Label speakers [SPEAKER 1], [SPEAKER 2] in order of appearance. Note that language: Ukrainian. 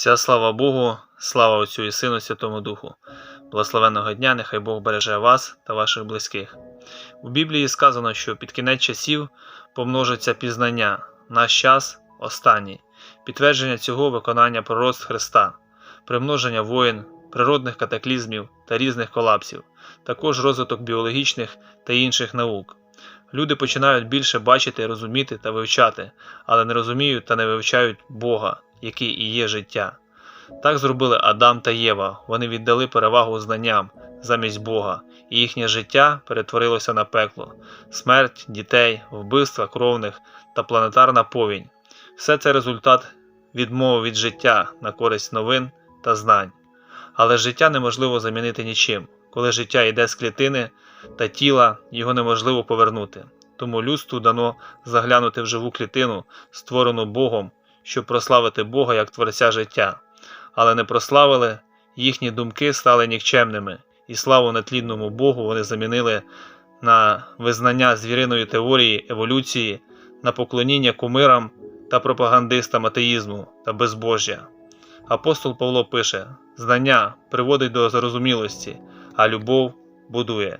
[SPEAKER 1] Вся слава Богу, слава Отцю і Сину Святому Духу. Благословенного дня, нехай Бог береже вас та ваших близьких. У Біблії сказано, що під кінець часів помножиться пізнання, наш час останній. Підтвердження цього виконання пророцтв Христа, примноження воїн, природних катаклізмів та різних колапсів, також розвиток біологічних та інших наук. Люди починають більше бачити, розуміти та вивчати, але не розуміють та не вивчають Бога, який і є життя. Так зробили Адам та Єва. Вони віддали перевагу знанням замість Бога, і їхнє життя перетворилося на пекло, смерть дітей, вбивства кровних та планетарна повінь. Все це результат відмови від життя на користь новин та знань. Але життя неможливо замінити нічим. Коли життя йде з клітини та тіла, його неможливо повернути. Тому людству дано заглянути в живу клітину, створену Богом, щоб прославити Бога як Творця життя. Але не прославили, їхні думки стали нікчемними, і славу нетлінному Богу вони замінили на визнання звіриної теорії еволюції, на поклоніння кумирам та пропагандистам атеїзму та безбожжя. Апостол Павло пише: знання приводить до зарозумілості, а любов будує.